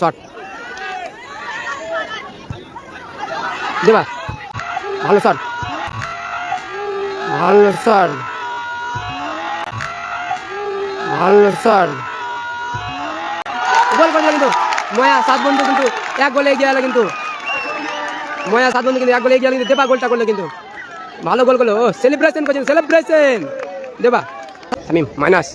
Shot. দেবা? ভালো shot. ভালো শট। ভালো শট। গোল করে কিন্তু ময়া সাত বন্ধু কিন্তু এক গোলে এগিয়ে গেল কিন্তু। ময়া সাত বন্ধু কিন্তু এক গোলে এগিয়ে কিন্তু। দেবা গোলটা করল কিন্তু। ভালো গোল করল। ও সেলিব্রেশন করছেন সেলিব্রেশন দেবা। তামিম মাইনাস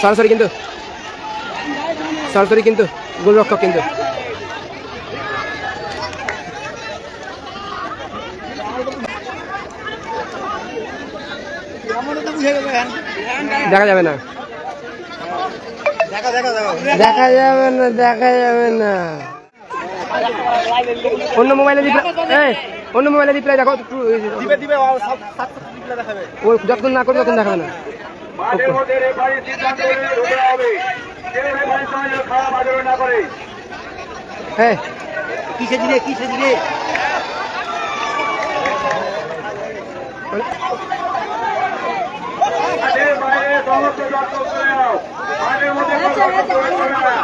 সরাসরি কিন্তু সরাসরি কিন্তু গোলরক্ষক কিন্তু দেখা যাবে না দেখা যাবে না দেখা যাবে না অন্য মোবাইলে অন্য মোবাইলে রিপ্লাই দেখো যতক্ষণ না করবে ততক্ষণ দেখাবে না মাঝে মধ্যে রেফারি সিদ্ধান্ত নিয়ে হবে। যে রেফারির সঙ্গে খারাপ আচরণ না করে। হ্যাঁ কিসে দিলে কিসে দিলে? মাঠের বাইরে সমস্ত দর্শক চলে যাও। মাঠের মধ্যে প্রবেশ করবে না।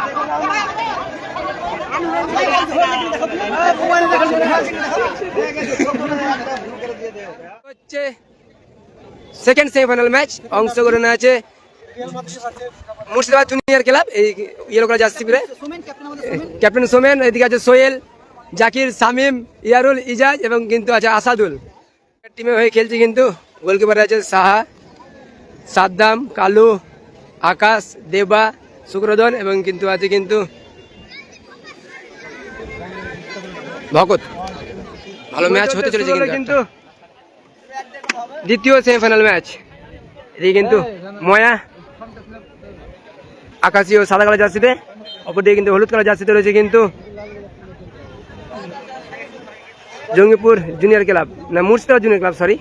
হচ্ছে সেকেন্ড সেমিফাইনাল ম্যাচ অংশগ্রহণ আছে মুর্শিদাবাদ জুনিয়র ক্লাব এই ইয়েলো কালার জার্সি পরে। ক্যাপ্টেন সোমেন এদিকে আছে সোহেল জাকির সামিম ইয়ারুল ইজাজ এবং কিন্তু আছে আসাদুল। টিমে হয়ে খেলছে কিন্তু গোলকিপারে আছে সাহা সাদ্দাম কালু আকাশ দেবা শুক্রধন এবং কিন্তু আছে কিন্তু ভগত ভালো ম্যাচ হতে চলেছে কিন্তু দ্বিতীয় সেমিফাইনাল ম্যাচ এদিকে কিন্তু ময়া আকাশি ও সাদা কালার জার্সিতে অপরদিকে কিন্তু হলুদ কালার জার্সিতে রয়েছে কিন্তু জঙ্গিপুর জুনিয়র ক্লাব না মুর্শিদাবাদ জুনিয়র ক্লাব সরি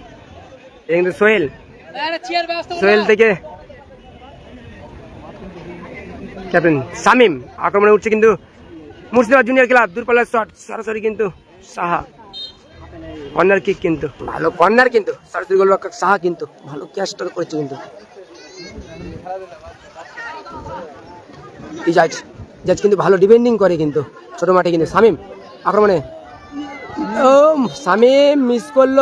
কিন্তু সোহেল। সোহেল থেকে ক্যাপ্টেন সামিম আক্রমণে উঠছে কিন্তু মুর্শিদাবাদ জুনিয়র ক্লাব দূরপাল্লার শট সরাসরি কিন্তু সাহা। কর্নার কিক কিন্তু? ভালো কর্নার কিন্তু সরাসরি গোলরক্ষক সাহা কিন্তু, ভালো ক্যাচটা করেছে কিন্তু। ইজাজ ইজাজ কিন্তু ভালো ডিফেন্ডিং করে কিন্তু, ছোট মাঠে কিন্তু। সামিম, আক্রমণে। ও, সামিম মিস করল।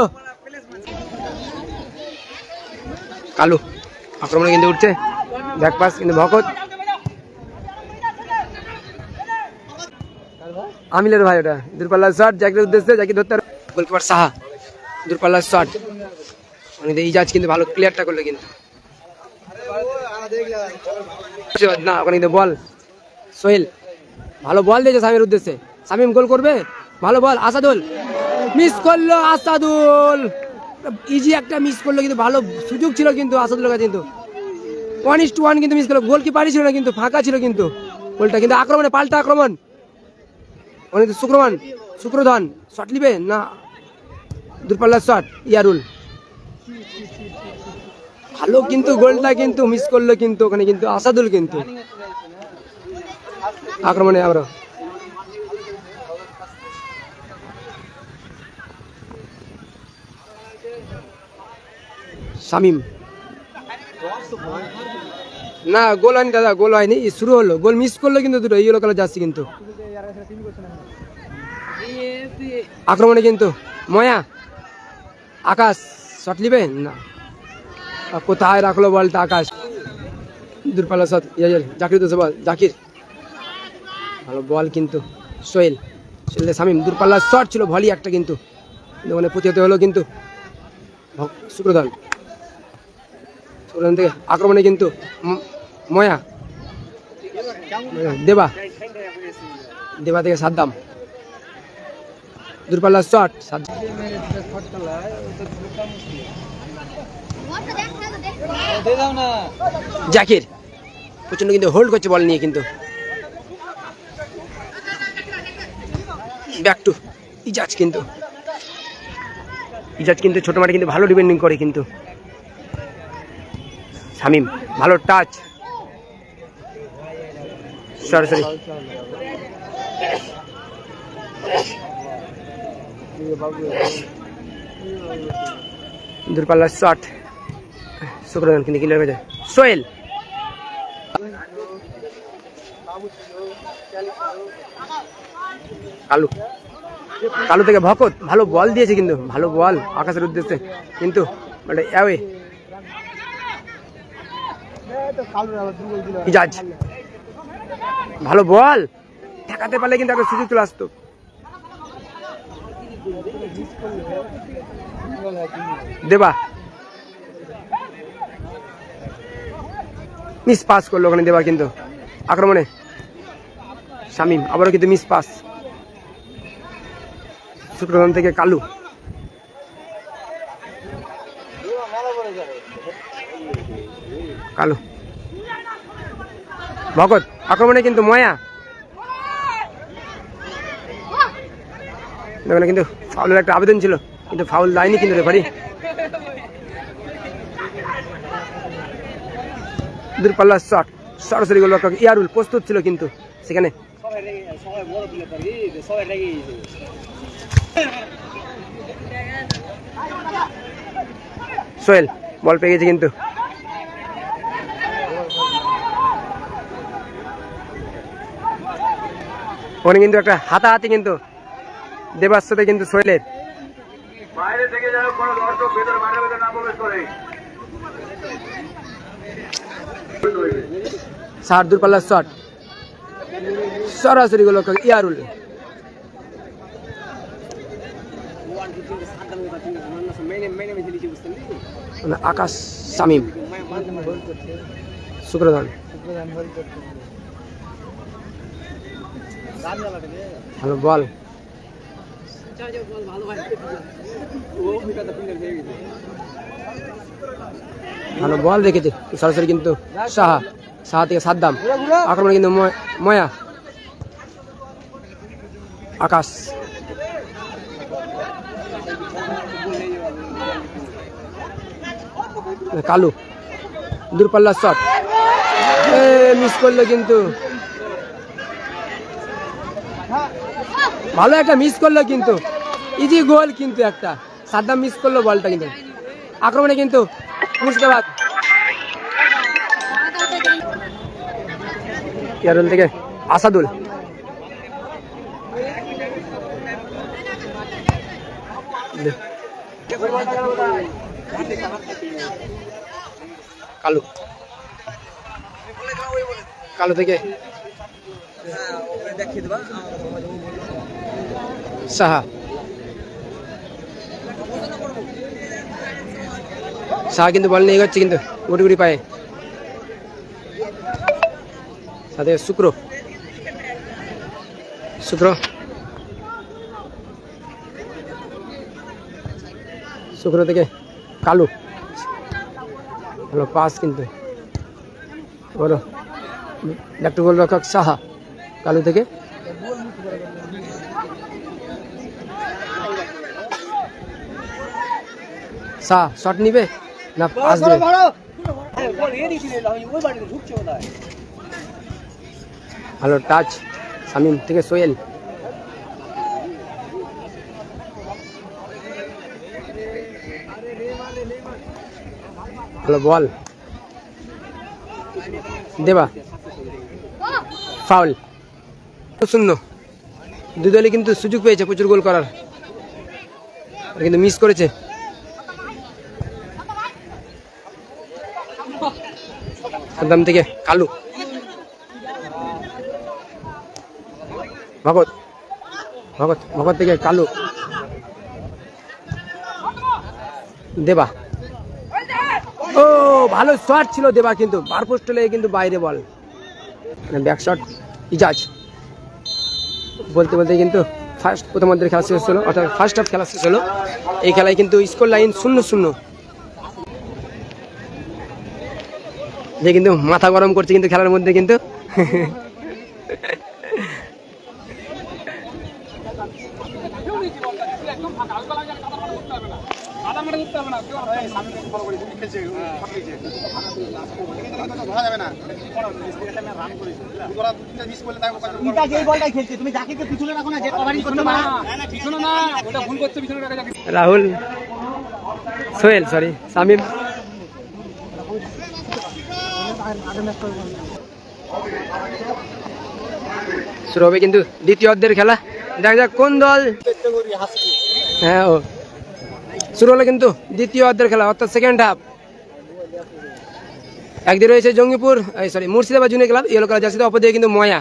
কালু, আক্রমণে কিন্তু উঠছে। ব্যাক পাস কিন্তু ভকত। আমিলের ভাই ওটা দূরপাল্লা শট জ্যাকের উদ্দেশ্যে জ্যাকি ধরতে গোলকিপার সাহা, দূরপাল্লার শট অনেক ইজাজ কিন্তু ভালো ক্লিয়ারটা করল কিন্তু। না, ওখানে কিন্তু বল। সোহেল, ভালো বল দিয়েছে সামির উদ্দেশ্যে। সামিম গোল করবে? ভালো বল, আসাদুল। মিস করল আসাদুল। ইজি একটা মিস করল কিন্তু, ভালো সুযোগ ছিল কিন্তু আসাদুলের কাছে কিন্তু। ওয়ান ইস টু ওয়ান কিন্তু মিস করল। গোলকিপারই ছিল না কিন্তু, ফাঁকা ছিল কিন্তু। গোলটা কিন্তু আক্রমণে, পাল্টা আক্রমণ। অনেক শুক্রমান, শুক্রধন শট নিবে? না দূরপাল্লার শট ইয়ারুল ভালো কিন্তু গোলটা কিন্তু মিস করল কিন্তু, ওখানে কিন্তু আসাদুল কিন্তু। আক্রমণে আবার শামিম। না গোল হয়নি দাদা গোল হয়নি শুরু হলো। গোল মিস করল কিন্তু দুটো ইয়েলো কালার যাচ্ছে কিন্তু। আক্রমণে কিন্তু, ময়া। আকাশ শট নিবে? না। কোথায় রাখল বলটা আকাশ? দূরপাল্লা শট ইয়াজের জাকির তো বল। জাকির। ভালো বল কিন্তু। সোহেল। সোহেল সামিম দূরপাল্লার শট ছিল ভলি একটা কিন্তু। ওখানে প্রতিহত হলো কিন্তু। শুক্রধন শুক্রধন থেকে আক্রমণে কিন্তু ময়া, দেবা। দেবা থেকে সাদ্দাম। দূরপাল্লার শট জাকির প্রচণ্ড কিন্তু হোল্ড করছে বল নিয়ে কিন্তু। ব্যাক টু ইজাজ কিন্তু। ইজাজ কিন্তু ছোট মাঠে কিন্তু ভালো ডিপেন্ডিং করে কিন্তু। শামিম ভালো টাচ সরাসরি দূরপাল্লার শট। শুক্রদান কিন্তু কিলার গেছে সোহেল। কালু। কালু থেকে ভকত। ভালো বল দিয়েছে কিন্তু, ভালো বল আকাশের উদ্দেশ্যে। কিন্তু মানে অ্যাওয়ে ভালো বল। ঠেকাতে পারলে কিন্তু একটা সুযোগ চলে আসতো। দেবা। মিস পাস করল ওখানে দেবা কিন্তু। আক্রমণে। শামিম, আবারও কিন্তু মিস পাস শুক্রদান থেকে কালু। কালু। ভগত আক্রমণে কিন্তু ময়া। ওখানে কিন্তু। ফাউলের একটা আবেদন ছিল, কিন্তু ফাউল লাইনি কিন্তু রেফারি। দূরপাল্লার শট, সরাসরি গোল ইয়ারুল প্রস্তুত ছিল কিন্তু সেখানে। সোহেল, বল পেয়ে গেছে কিন্তু। ওখানে কিন্তু একটা হাতাহাতি কিন্তু দেবার সাথে কিন্তু সোহেলের বাইরে থেকে যেন কোনো দর্শক ভেতরে মাঠে ভেতরে না প্রবেশ করে। সার দূরপাল্লার শট। সরাসরি গোল ইয়ারুল। আকাশ শামিম। শুক্রদান। ভালো বল। ভালো বল রেখেছে সরাসরি কিন্তু সাহা সাহা থেকে সাদ্দাম। আক্রমণ কিন্তু ময়- আকাশ। কালু। দূরপাল্লার শট মিস করল কিন্তু। ভালো একটা মিস করল কিন্তু। ইজি গোল কিন্তু একটা। সাদ্দাম মিস করল বলটা কিন্তু। আক্রমণে কিন্তু মুর্শিদাবাদ। কেরল থেকে আসাদুল। কালু। কালু থেকে সাহা। সাহা কিন্তু বল নিয়ে এগোচ্ছে কিন্তু গুটি গুটি পায়ে। সাথে শুক্র। শুক্র। শুক্র থেকে কালু। ভালো পাস কিন্তু। বলো। ডাক্তার গোল রক্ষক সাহা, কালু থেকে। সাহা শট নিবে? না পাস দেবে বল এ দিছিল ওই বাড়িতে ঢুকছে কোথায় ভালো টাচ শামিম থেকে সোহেল ভালো বল দেবা। ফাউল শূন্য। দুই দলই কিন্তু সুযোগ পেয়েছে প্রচুর গোল করার। কিন্তু মিস করেছে। সাদ্দাম থেকে কালু। ভগত ভগত ভগত থেকে কালু। দেবা। ও, ভালো শট ছিল দেবা কিন্তু, বার পোস্ট লেগে কিন্তু বাইরে বল ব্যাক শট ইজাজ। বলতে বলতে কিন্তু ফার্স্ট প্রথমার্ধের খেলা শেষ হলো, অর্থাৎ ফার্স্ট হাফ খেলা শেষ হলো। এই খেলায় কিন্তু স্কোর লাইন শূন্য শূন্য। যে কিন্তু মাথা গরম করছে কিন্তু খেলার মধ্যে কিন্তু। ইটা যেই বলটাই খেলছে। তুমি যাকে পিছনে রাখো না যে কভারিং করতে পারে। রাহুল সোহেল সরি সামিম। শুরু হবে কিন্তু দ্বিতীয় অর্ধের খেলা। দেখা যাক কোন দল হ্যাঁ ও। শুরু হলো কিন্তু দ্বিতীয় অর্ধের খেলা, অর্থাৎ সেকেন্ড হাফ একদিকে রয়েছে Jangipur sorry Murshidabad junior club yellow colour জার্সিতে অপর দিকে কিন্তু ময়া।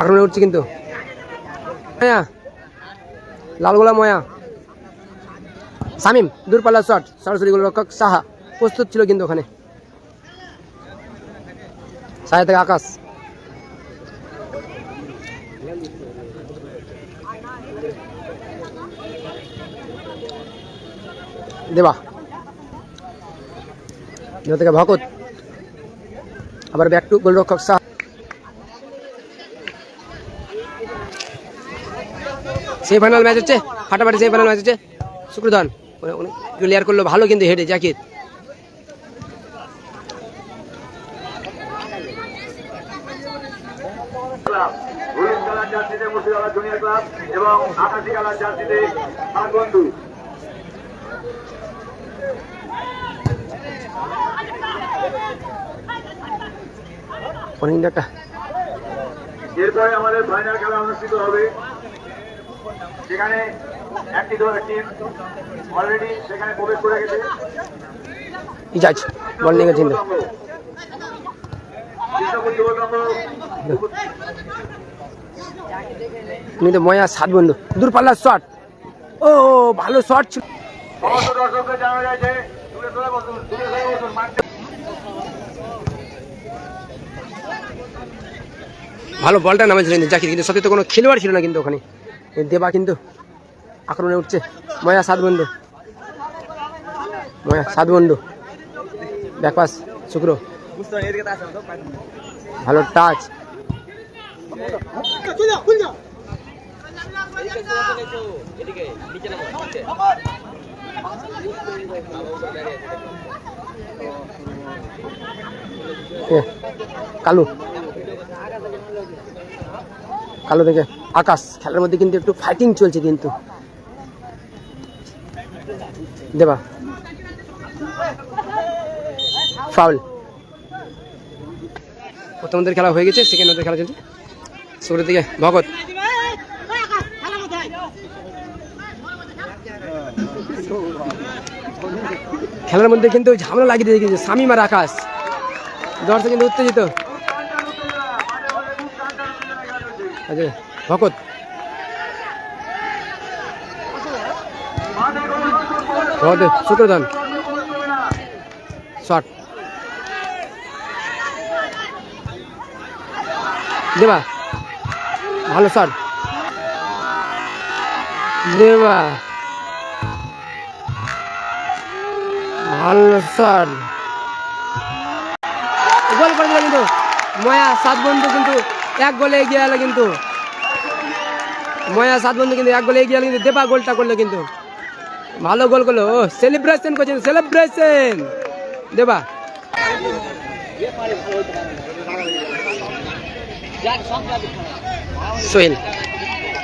আক্রমণে উঠছে কিন্তু। ময়া। লালগোলা ময়া। সামিম, দূরপাল্লা শট, সরাসরি গোলরক্ষক সাহা। প্রস্তুত ছিল কিন্তু ওখানে। সাহা থেকে আকাশ। দেবা। দেবা থেকে ভকত। আবার ব্যাক টু গোলরক্ষক সাহা। সেমিফাইনাল ম্যাচ হচ্ছে, ফাটাফাটি সেমিফাইনাল ম্যাচ হচ্ছে। শুক্রধন ক্লিয়ার করল ভালো কিন্তু হেডে জাকির। ক্লাব জুনিয়র এবং জার্সিতে বন্ধু এরপরে আমাদের ফাইনাল খেলা অনুষ্ঠিত হবে। সেখানে একটি টিম অলরেডি সেখানে প্রবেশ করে গেছে। ইজাজ বল নিয়ে ময়া সাত বন্ধু। দূরপাল্লার শট ও ভালো শট ছিল। সমস্ত দর্শককে জানানো যাচ্ছে দূরে সরে বসুন দূরে সরে বসুন ভালো বলটা নামেছিলেন জাকির কিন্তু সত্যি তো কোনো খেলোয়াড় ছিল না কিন্তু ওখানে। দেবা কিন্তু। আক্রমণে উঠছে। ময়া, সাত বন্ধু। ময়া, সাত বন্ধু। ব্যাকপাস শুক্র। ভালো টাচ কালু। কালো থেকে আকাশ। খেলার মধ্যে কিন্তু একটু ফাইটিং চলছে কিন্তু। দেবা। ফাউল প্রথম ওদের খেলা হয়ে গেছে সেকেন্ড ওদের খেলা চলছে। শুরুর দিকে ভগত খেলার মধ্যে কিন্তু ঝামেলা লাগিয়ে দিয়ে গেছে শামিম আর আকাশ দর্শক কিন্তু উত্তেজিত। আচ্ছা ভকত। ভগত শুক্রধন শট দেবা। ভালো শট দেবা। ভালো শট কিন্তু। ময়া, সাত বন্ধু কিন্তু এক গোলে এগিয়ে এলো কিন্তু। ময়া সাত বন্ধু কিন্তু এক গোলে এগিয়ে গেল কিন্তু, দেবা গোলটা করল কিন্তু। ভালো গোল করল। ও সেলিব্রেশন করছেন সেলিব্রেশন দেবা। সোহেল,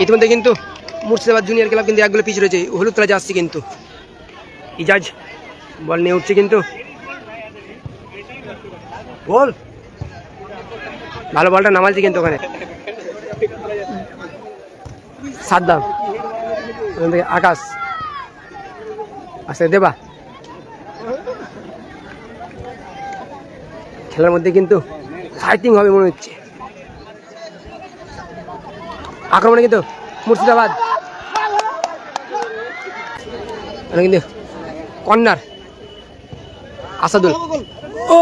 ইতিমধ্যে কিন্তু মুর্শিদাবাদ জুনিয়র ক্লাব কিন্তু একগুলো গোলে পিছিয়ে রয়েছে। হলুদ কালার যাচ্ছে কিন্তু। ইজাজ, বল নিয়ে উঠছে কিন্তু। বল ভালো বলটা নামালছি কিন্তু ওখানে। সাদ্দাম ওখান থেকে আকাশ। আসতে দেবা। খেলার মধ্যে কিন্তু ফাইটিং হবে মনে হচ্ছে। আক্রমণে কিন্তু মুর্শিদাবাদ। কিন্তু কর্নার, আসাদুল। ও,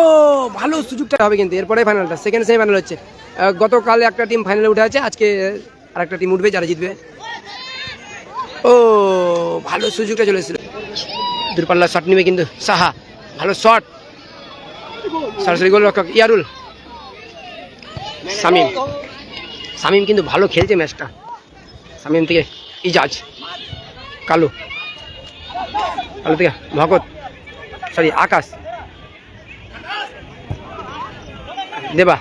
ভালো সুযোগটা হবে কিন্তু, এরপরে ফাইনালটা সেকেন্ড সেমি ফাইনাল হচ্ছে গতকাল একটা টিম ফাইনালে উঠে আছে, আজকে আর একটা টিম উঠবে, যারা জিতবে। ও, ভালো সুযোগটা চলে এসেছিল। দূরপাল্লা শট নিবে কিন্তু সাহা, ভালো শট সরাসরি গোল রক্ষক ইয়ারুল। সামিম। সামিম কিন্তু ভালো খেলছে ম্যাচটা সামিম থেকে ইজাজ, কালু। কালু থেকে ভগত সরি আকাশ। দেবা।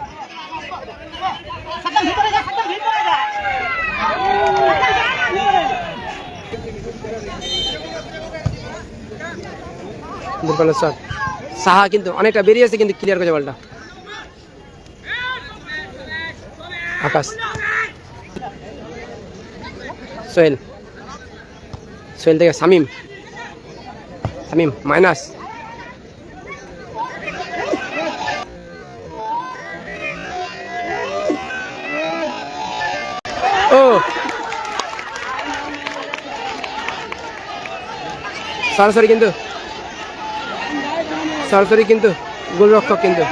দুর্বলের সাহা কিন্তু অনেকটা বেরিয়ে আছে কিন্তু ক্লিয়ার করেছে বলটা। আকাশ। সোহেল। সোহেল থেকে শামিম। শামিম মাইনাস সরাসরি কিন্তু সরাসরি কিন্তু গোলরক্ষক কিন্তু।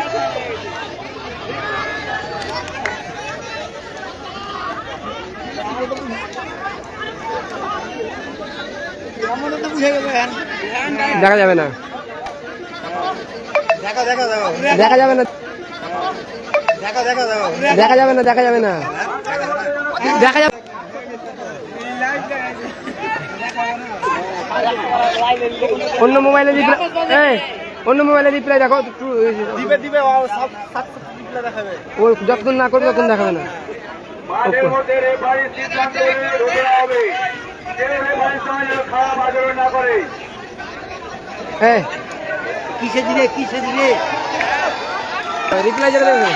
দেখা যাবে না। দেখা দেখা দেখো দেখা যাবে না। দেখা দেখা দেখো দেখা যাবে না দেখা যাবে না। দেখা যাবে অন্য মোবাইলে রিপ্লাই অন্য মোবাইলে রিপ্লাই দেখো দিবে দিবে ও সব সব ডিসপ্লে দেখাবে ও যতক্ষণ না করবে ততক্ষণ দেখাবে না মাঠের মধ্যে রেফারির সিদ্ধান্ত নিয়ে হবে যে রেফারির সঙ্গে যেন খারাপ আচরণ না করে হ্যাঁ কিসে দিলে কিসে দিলে রিপ্লাই দেবে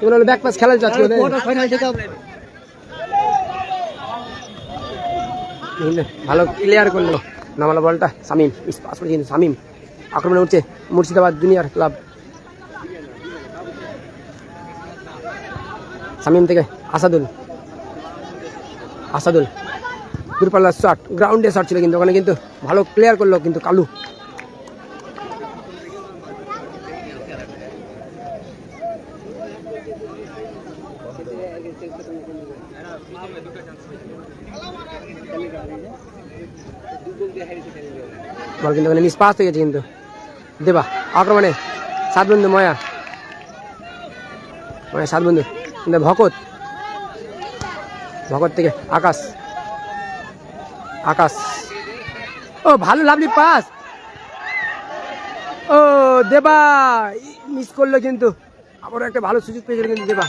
এগুলো হলো ব্যাক পাস খেলা যাচ্ছে ওদের ভালো ক্লিয়ার করল। নামালো বলটা। সামিম পাস করে কিন্তু সামিম আক্রমণে উঠছে মুর্শিদাবাদ জুনিয়র ক্লাব সামিম থেকে আসাদুল। আসাদুল। দূরপাল্লার শট গ্রাউন্ডে শট ছিল কিন্তু ওখানে কিন্তু ভালো ক্লিয়ার করল কিন্তু কালু। বল কিন্তু ওখানে মিস পাস হয়ে গেছে কিন্তু। দেবা, আক্রমণে। সাত বন্ধু, ময়া। ময়া, সাত বন্ধু। কিন্তু ভকত। ভকত থেকে আকাশ। আকাশ। ও, ভালো লাভলি পাস। ও, দেবা মিস করল কিন্তু। আবারও একটা ভালো সুযোগ পেয়েছিল কিন্তু দেবা।